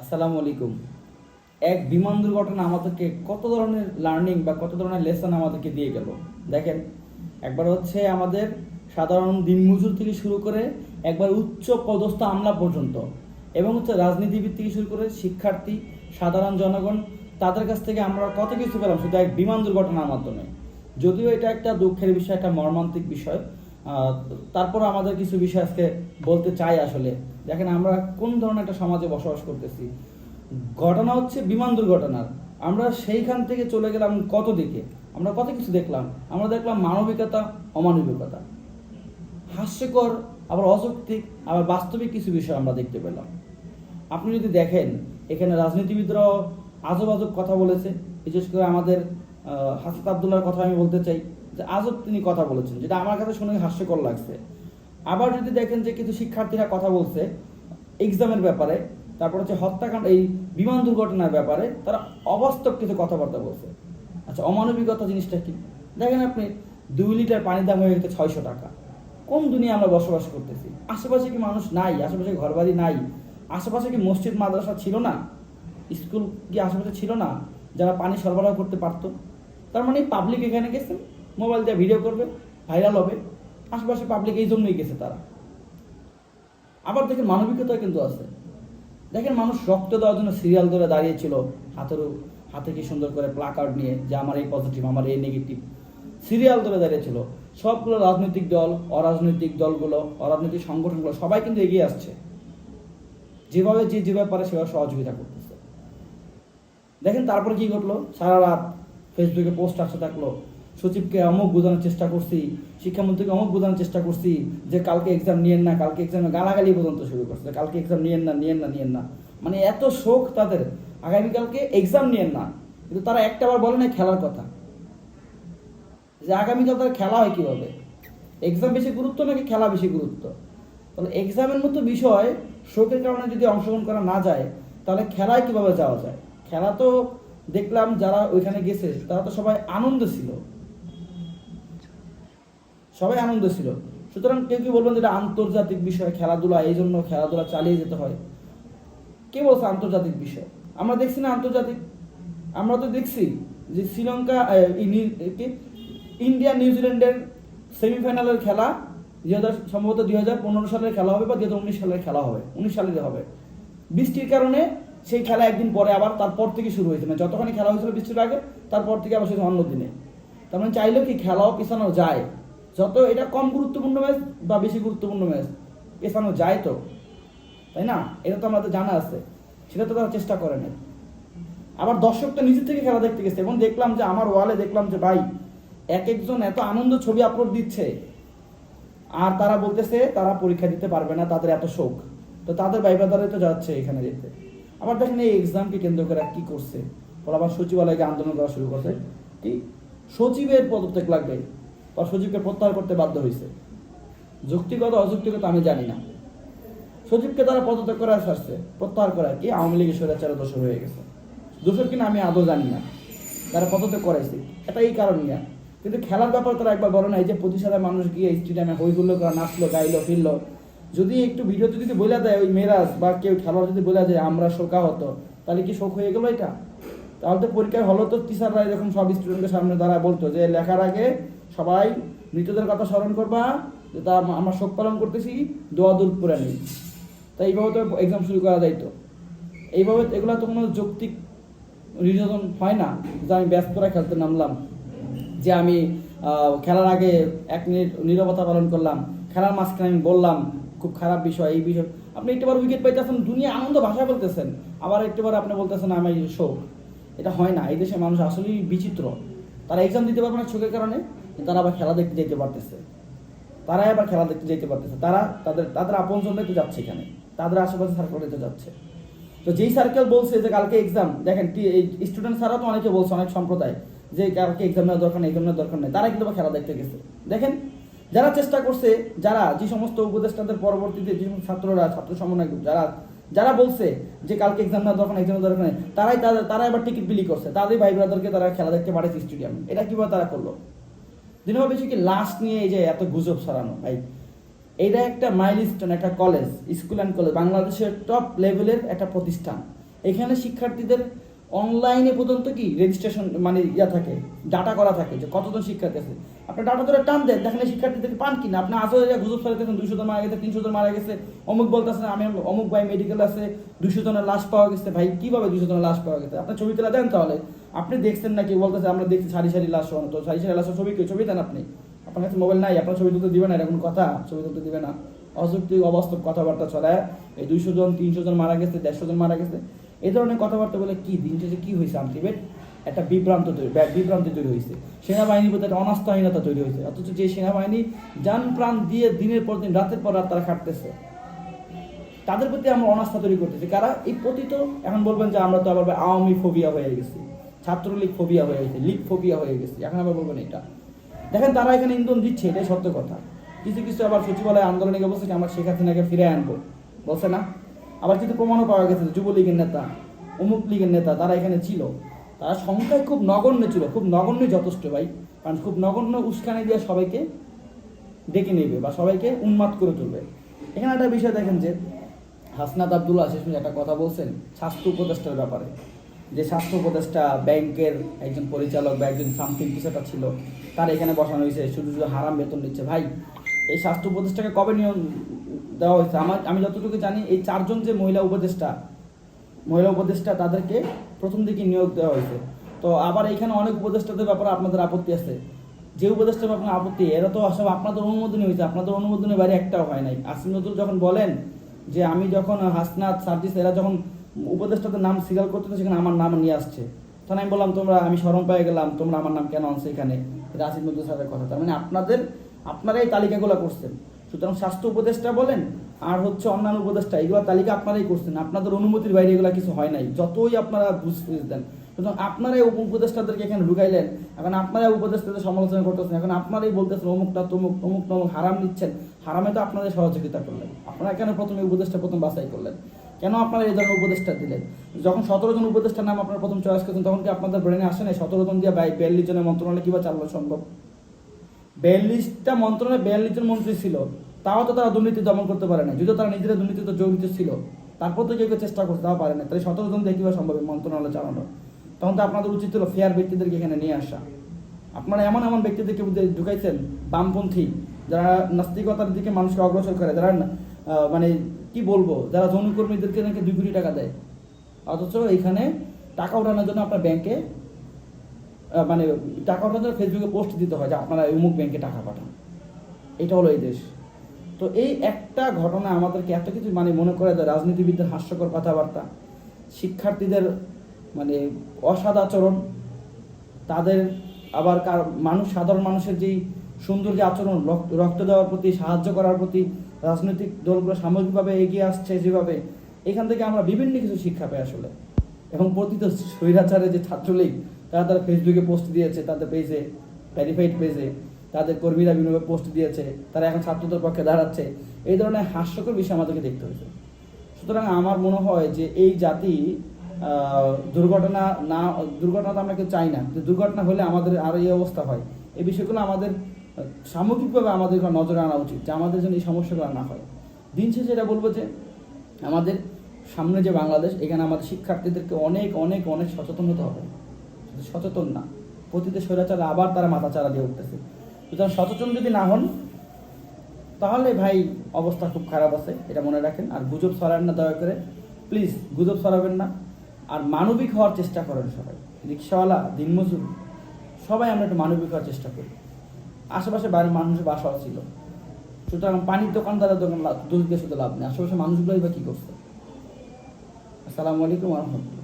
আসসালামু আলাইকুম। এক বিমান দুর্ঘটনা আমাদেরকে কত ধরনের লার্নিং বা কত ধরনের লেসন আমাদেরকে দিয়ে গেল? দেখেন, একবার হচ্ছে আমাদের সাধারণ দিনমজুর থেকে শুরু করে একবার উচ্চ পদস্থ আমলা পর্যন্ত এবং হচ্ছে রাজনীতিবিদ থেকে শুরু করে শিক্ষার্থী, সাধারণ জনগণ, তাদের কাছ থেকে আমরা কত কিছু পেলাম? শুধু এক বিমান দুর্ঘটনার মাধ্যমে। যদিও এটা একটা দুঃখের বিষয়, একটা মর্মান্তিক বিষয় তারপর আমাদের কিছু বিষয় আজকে বলতে চাই আসলে। দেখেন, আমরা কোন ধরনের একটা সমাজে বসবাস করতেছি? ঘটনা হচ্ছে বিমান দুর্ঘটনার। আমরা সেইখান থেকে চলে গেলাম কত দিকে? আমরা কত কিছু দেখলাম? আমরা দেখলাম মানবিকতা, অমানবিকতা। হাস্যকর, আবার অযৌক্তিক, আবার বাস্তবিক কিছু বিষয় আমরা দেখতে পেলাম। আপনি যদি দেখেন, এখানে রাজনীতিবিদরাও আজব আজব কথা বলেছে। বিশেষ করে আমাদের হাসাত আবদুল্লার কথা আমি বলতে চাই। যে আজব তিনি কথা বলেছেন, যেটা আমার কাছে শুনে হাস্যকর লাগছে। আবার যদি দেখেন যে কিছু শিক্ষার্থীরা কথা বলছে এক্সামের ব্যাপারে, তারপর হচ্ছে হত্যাকাণ্ড, এই বিমান দুর্ঘটনার ব্যাপারে, তারা অবাস্তব কিছু কথাবার্তা বলছে। আচ্ছা অমানবিকতা জিনিসটা কি? দেখেন আপনি, দুই লিটার পানির দাম হয়ে গেছে ছয়শো টাকা। কোন দুনিয়া আমরা বসবাস করতেছি? আশেপাশে কি মানুষ নাই? আশেপাশে ঘরবাড়ি নাই? আশেপাশে কি মসজিদ, মাদ্রাসা ছিল না? স্কুল কি আশেপাশে ছিল না? যারা পানি সরবরাহ করতে পারতো? তার মানে পাবলিক এখানে গেছে মোবাইল দিয়ে ভিডিও করবে ভাইরাল হবে। আশেপাশে পাবলিক এই জন্যই গেছে তারা। আবার দেখেন মানবিকতা কিন্তু আছে। দেখেন মানুষ রক্ত দেওয়ার জন্য সিরিয়াল ধরে দাঁড়িয়েছিল, হাতেরও, হাতে কি সুন্দর করে প্লাকার্ড নিয়ে যে আমার এই পজিটিভ আমার এই নেগেটিভ সিরিয়াল ধরে দাঁড়িয়েছিল। সবগুলো রাজনৈতিক দল, অরাজনৈতিক দলগুলো, অরাজনৈতিক সংগঠনগুলো, সবাই কিন্তু এগিয়ে আসছে। যেভাবে যে যেভাবে পারে সেভাবে সহযোগিতা করতেছে। দেখেন তারপরে কি ঘটলো? সারা রাত ফেসবুকে পোস্ট আসতে থাকল। সচিবকে অমুক বোঝানোর চেষ্টা করছি, শিক্ষামন্ত্রীকে অমুক বোঝানোর চেষ্টা করছি যে কালকে এক্সাম নিয়েন না, কালকে এক্সামে গালাগালি পর্যন্ত শুরু করছে কালকে এক্সাম নিয়েন না নিয়েন না নিয়েন না। মানে এত শোক তাদের, আগামীকালকে এক্সাম নিয়েন না। কিন্তু তারা একটা বার বলে না খেলার কথা। যে আগামীকাল তার খেলা হয় কীভাবে? এক্সাম বেশি গুরুত্ব নাকি খেলা বেশি গুরুত্ব? তাহলে এক্সামের মতো বিষয় শোকের কারণে যদি অংশগ্রহণ করা না যায়, তাহলে খেলায় কীভাবে যাওয়া যায়? খেলা তো দেখলাম যারা ওইখানে গেছে, তারা তো সবাই আনন্দ ছিল। সবাই আনন্দ ছিল। সুতরাং কেউ কি বলবেন যে এটা আন্তর্জাতিক বিষয়, খেলাধুলা, এই জন্য খেলাধুলা চালিয়ে যেতে হয়। কে বলছে আন্তর্জাতিক বিষয়? আমরা দেখছি না আন্তর্জাতিক। আমরা তো দেখছি যে শ্রীলঙ্কা? ইন্ডিয়া নিউজিল্যান্ডের সেমিফাইনালের খেলা দুই হাজার সম্ভবত দুই হাজার পনেরো সালের খেলা হবে বা দুই হাজার উনিশ সালের খেলা হবে, উনিশ সালের হবে। বৃষ্টির কারণে সেই খেলা একদিন পরে আবার তারপর থেকে শুরু হয়েছে। মানে যতখানি খেলা হয়েছিল বৃষ্টির আগে, তারপর থেকে আবার সেটা অন্য দিনে। তার মানে চাইলেও কি খেলাও পিছানো যায়? যত এটা কম গুরুত্বপূর্ণ ম্যাচ বা বেশি গুরুত্বপূর্ণ ম্যাচ পেছানো যায় তো, তাই না? এটা তো আমাদের জানা আছে, সেটা তো তারা চেষ্টা করে না আবার দর্শক তো নিজের থেকে খেলা দেখতে গেছে, এবং দেখলাম যে আমার ওয়ালে দেখলাম যে, ভাই, এক একজন এত আনন্দ ছবি আপলোড দিচ্ছে, আর তারা বলতেছে তারা পরীক্ষা দিতে পারবে না, তাদের এত শোক। তো তাদের বাইবাদারে তো যাচ্ছে এখানে যেতে আবার দেখেন এই এক্সামকে কেন্দ্র করে কি করছে ওরা আবার সচিবালয়কে আন্দোলন করা শুরু করছে। কি? সচিবের পদত্যাগ লাগবে। বা সচিবকে প্রত্যাহার করতে বাধ্য হয়েছে যুক্তিগত অযুক্তিগত আমি জানি না। সচিবকে তারা পদত্যাগ করে আসছে, প্রত্যাহার করা কি আওয়ামী লীগের স্বৈরাচারে দোষর হয়ে গেছে? দোষর কিনা আমি আদৌ জানি না। তারা পদত্যাগ করাইছে। এটা এই কারণ নিয়ে। কিন্তু খেলার ব্যাপার তারা একবার বলে নাই যে পঁচিশ হাজার মানুষ গিয়ে স্টেডিয়ামে হই হুল্লো করা নাচলো, গাইলো, ফিরলো। যদি একটু ভিডিওতে যদি বলে দেয় ওই মেরাজ বা কেউ খেলোয়াড় যদি বলে দেয়, আমরা শোকা হতো। তাহলে কি শোক হয়ে গেলো এটা? তাহলে তো পরীক্ষায় হলো তো টিচাররা এরকম সব স্টুডেন্টের সামনে দ্বারা বলতো যে লেখার আগে সবাই মৃতদের কথা স্মরণ করবা, যে তা আমরা শোক পালন করতেছি, দোয়া দূর করে নেই। তাই এইভাবে তো এক্সাম শুরু করা যাইতো এইভাবে এগুলো তো কোনো যৌক্তিক রিজন হয় না, যে আমি ব্যস্তরা খেলতে নামলাম, যে আমি খেলার আগে এক মিনিট নীরবতা পালন করলাম, খেলার মাঝখানে আমি বললাম, খুব খারাপ বিষয়, এই বিষয়, আপনি একটাবার উইকেট পাইতেছেন, দুনিয়া আনন্দ ভাষা বলতেছেন, আবার একটাবার আপনি বলতেছেন, আমি শোক। এটা হয় না, এই দেশে মানুষ আসলেই বিচিত্র। তারা এক্সাম দিতে পারবে না চোখের কারণে, তারা আবার খেলা দেখতে যেতে পারতেছে। তারাই আবার খেলা দেখতে যেতে পারতেছে। তারা, তাদের তাদের আপন জন্যই তো যাচ্ছে এখানে। তাদের আশেপাশে সার্কেলে তো যাচ্ছে। তো যেই সার্কেল বলছে যে কালকে এক্সাম দেখেন স্টুডেন্ট ছাড়া তো অনেকে বলছে, অনেক সম্প্রদায়, যে কালকে এক্সাম নেওয়ার দরকার নেই এক্সাম নেওয়ার দরকার নেই তারা কিন্তু খেলা দেখতে গেছে। দেখেন, যারা চেষ্টা করছে, যারা যে সমস্ত উপদেষ্টাদের পরবর্তীতে যে ছাত্ররা, ছাত্র সমন্বয় যারা যারা বলছে যে কালকে এক্সাম না দরকার এক্সাম দরকার নেই, তারাই তারা আবার টিকিট বিলি করছে। তাদের ভাই ব্রাদারকে তারা খেলা দেখতে পাঠাচ্ছে স্টেডিয়ামে এটা কীভাবে তারা করল? দিনের বেশি কি লাস্ট নিয়ে এই যে এত গুজব ছড়ানো, ভাই। এটা একটা মাইলস্টোন একটা কলেজ স্কুল অ্যান্ড কলেজ বাংলাদেশের টপ লেভেলের একটা প্রতিষ্ঠান। এখানে শিক্ষার্থীদের অনলাইনে পর্যন্ত কি রেজিস্ট্রেশন মানে ইয়া থাকে ডাটা করা থাকে যে কতজন শিক্ষার্থী আছে? আপনি ডাটা ধরে টান দেন, দেখেন এই শিক্ষার্থীদেরকে পান কিনা। আপনি আসলে গুজব ফেলতেছেন দুইশো জন মারা গেছে, তিনশো জন মারা গেছে। অমুক বলতেছেন আমি, অমুক ভাই মেডিকেল আছে, দুইশো জনের লাশ পাওয়া গেছে। ভাই, কীভাবে দুইশো জনের লাশ পাওয়া গেছে? আপনার ছবি তুলে দেন তাহলে। আপনি দেখছেন নাকি? বলতেছে, আমরা দেখছি সারি সারি লাশ তো সারি সারি লাশ ছবি কেউ ছবি দেন আপনি। আপনার কাছে মোবাইল নাই, আপনার ছবি তুলতে দিবে না এরকম কথা। ছবি তুলতে দিবে না। অযৌক্তিক অবাস্তব কথাবার্তা ছড়ায় এই দুইশো জন, তিনশো জন মারা গেছে, দেড়শো জন মারা গেছে। এই ধরনের কথাবার্তা বলে কি, দিন শেষে কি হয়েছে আলটিমেট একটা বিভ্রান্ত তৈরি বিভ্রান্তি তৈরি হয়েছে। সেনাবাহিনীর প্রতি একটা অনাস্থাহীনতা তৈরি হয়েছে। অথচ যে সেনাবাহিনী যান প্রাণ দিয়ে দিনের পর দিন, রাতের পর রাত তারা খাটতেছে। তাদের প্রতি আমরা অনাস্থা তৈরি করতেছি। কারা? এই পতিত, এখন বলবেন যে আমরা তো আবার আওয়ামী ফোবিয়া হয়ে গেছি। ছাত্রলীগ ফোবিয়া হয়ে গেছে, লীগ ফোবিয়া হয়ে গেছি। এখন আবার বলবেন এটা। দেখেন, তারা এখানে ইন্ধন দিচ্ছে, এটাই সত্য কথা। কিছু কিছু আবার সচিবালয় আন্দোলনে গিয়ে বলছে কি? আমরা শেখ হাসিনাকে ফিরে আনব। বলছে না? আবার কিন্তু প্রমাণও পাওয়া গেছে যুবলীগের নেতা, অমুক লীগের নেতা তারা এখানে ছিল। তারা সংখ্যায় খুব নগণ্য ছিল, খুব নগণ্যই যথেষ্ট ভাই। কারণ খুব নগণ্য উস্কানি দিয়ে সবাইকে ডেকে নেবে বা সবাইকে উন্মাদ করে তুলবে। এখানে একটা বিষয় দেখেন যে হাসনাত আবদুল্লাহ শেষমেশ একটা কথা বলছেন স্বাস্থ্য উপদেষ্টার ব্যাপারে। যে স্বাস্থ্য উপদেষ্টা ব্যাংকের একজন পরিচালক বা একজন সামথিং কিছু একটা ছিল, তার এখানে বসানো হয়েছে, শুধু শুধু হারাম বেতন দিচ্ছে। ভাই, এই স্বাস্থ্য উপদেষ্টাকে কবে নিয়ম দেওয়া হয়েছে। আমার আমি যতটুকু জানি, এই চারজন যে মহিলা উপদেষ্টা মহিলা উপদেষ্টা তাদেরকে প্রথম দিকে নিয়োগ দেওয়া হয়েছে। তো আবার এখানে অনেক উপদেষ্টাদের ব্যাপারে আপনাদের আপত্তি আছে। যে উপদেষ্টার আপনার আপত্তি, এরা তো আসলে আপনাদের অনুমোদনই হয়েছে। আপনাদের অনুমোদনের বাইরে একটাও হয় নাই। আসিম নজরুল যখন বলেন যে আমি যখন হাসনাত সার্জিস, এরা যখন উপদেষ্টাদের নাম সিরিয়াল করতে সেখানে আমার নাম নিয়ে আসছে। তখন আমি বললাম, তোমরা আমি স্মরণ পেয়ে গেলাম, তোমরা আমার নাম কেন আনছো এখানে? এটা আসিম নজরুল সাহেবের কথা। তার মানে আপনাদের আপনারা এই তালিকাগুলো করছেন। সুতরাং স্বাস্থ্য উপদেষ্টা বলেন, আর হচ্ছে অন্যান্য উপদেষ্টা, এগুলো তালিকা আপনারাই করছেন, আপনাদের অনুমতির বাইরে এগুলো কিছু হয় নাই, যতই আপনারা বুঝ দেন। সুতরাং আপনারাই উপ উপদেষ্টাদেরকে এখানে ঢুকাইলেন, এখন আপনারাই উপদেষ্টাদের সমালোচনা করতেছেন, এখন আপনারাই বলতেছেন অমুকটা তমুক তমুক তমুক হারাম নিচ্ছেন। হারামে তো আপনাদের সহযোগিতা করলেন। আপনারা কেন প্রথমে উপদেষ্টা, প্রথম বাছাই করলেন? কেন আপনারা এই ধরনের উপদেষ্টা দিলেন? যখন সতেরো জন উপদেষ্টার নাম আপনারা প্রথম চয়েস করছেন, তখন কি আপনাদের ব্রেনে আসে না সতেরো জন দিয়ে বিয়াল্লিশ জনের মন্ত্রণালয় কীভাবে চালানো সম্ভব? বিয়াল্লিশটা মন্ত্রণালয়ে বিয়াল্লিশ মন্ত্রী ছিল। তাও তো তারা দুর্নীতি দমন করতে পারে না যদিও তারা নিজেরা দুর্নীতিতে জড়িত ছিল। তারপর তো কেউ চেষ্টা করতে তাও পারে না তাই সতেরো জন কীভাবে সম্ভব মন্ত্রণালয় চালানো? তখন তো আপনাদের উচিত ছিল ফেয়ার ব্যক্তিদেরকে এখানে নিয়ে আসা। আপনারা এমন এমন ব্যক্তিদেরকে ঢুকাইছেন, বামপন্থী, যারা নাস্তিকতার দিকে মানুষকে অগ্রসর করে, যারা মানে কি বলব, যারা যৌনকর্মীদেরকে নাকি দুই কোটি টাকা দেয়। অথচ এখানে টাকা ওঠানোর জন্য আপনার ব্যাংকে মানে টাকা জন্য ফেসবুকে পোস্ট দিতে হয় যে আপনারা অমুক ব্যাংকে টাকা পাঠান। এটা হলো এই দেশ। তো এই একটা ঘটনা আমাদেরকে এত কিছু মানে মনে করে দেয় রাজনীতিবিদদের হাস্যকর কথাবার্তা, শিক্ষার্থীদের মানে অসাদ আচরণ, তাদের আবার কার মানুষ, সাধারণ মানুষের যেই সুন্দর যে আচরণ, রক্ত দেওয়ার প্রতি, সাহায্য করার প্রতি, রাজনৈতিক দলগুলো সামগ্রিকভাবে এগিয়ে আসছে যেভাবে, এখান থেকে আমরা বিভিন্ন কিছু শিক্ষা পাই আসলে। এবং প্রতিত স্বৈরাচারে যে ছাত্রলীগ তারা তারা ফেসবুকে পোস্ট দিয়েছে, তাদের পেজে ভ্যারিফাইড পেজে তাদের কর্মীরা বিভিন্নভাবে পোস্ট দিয়েছে, তারা এখন ছাত্রদের পক্ষে দাঁড়াচ্ছে। এই ধরনের হাস্যকর বিষয় আমাদেরকে দেখতে হয়েছে। সুতরাং আমার মনে হয় যে এই জাতি দুর্ঘটনা না, দুর্ঘটনা তো আমরা কেউ চাই না যে দুর্ঘটনা হলে আমাদের আরও এই অবস্থা হয়। এই বিষয়গুলো আমাদের, সামগ্রিকভাবে আমাদের নজরে আনা উচিত, যে আমাদের জন্য এই সমস্যাগুলো না হয়। দিন শেষে এটা বলব যে, আমাদের সামনে যে বাংলাদেশ, এখানে আমাদের শিক্ষার্থীদেরকে অনেক অনেক অনেক সচেতন হতে হবে। সচেতন না। প্রতিটি স্বৈরাচারে আবার তারা মাথা চারা দিয়ে উঠতেছে। সুতরাং সচেতন যদি না হন, তাহলে ভাই অবস্থা খুব খারাপ আছে, এটা মনে রাখেন। আর গুজব ছড়াবেন না, দয়া করে। প্লিজ, গুজব ছড়াবেন না। আর মানবিক হওয়ার চেষ্টা করেন সবাই। রিক্সাওয়ালা, দিনমজুর, সবাই আমরা একটু মানবিক হওয়ার চেষ্টা করি। আশেপাশে বাড়ির মানুষের বাসাও ছিল। সুতরাং পানির দোকানদারের দোকান দোষ দিয়ে শুধু লাভ নেই। আশেপাশে মানুষগুলোই বা কী করছে? আসসালামু আলাইকুম রহমতুল্লাহ।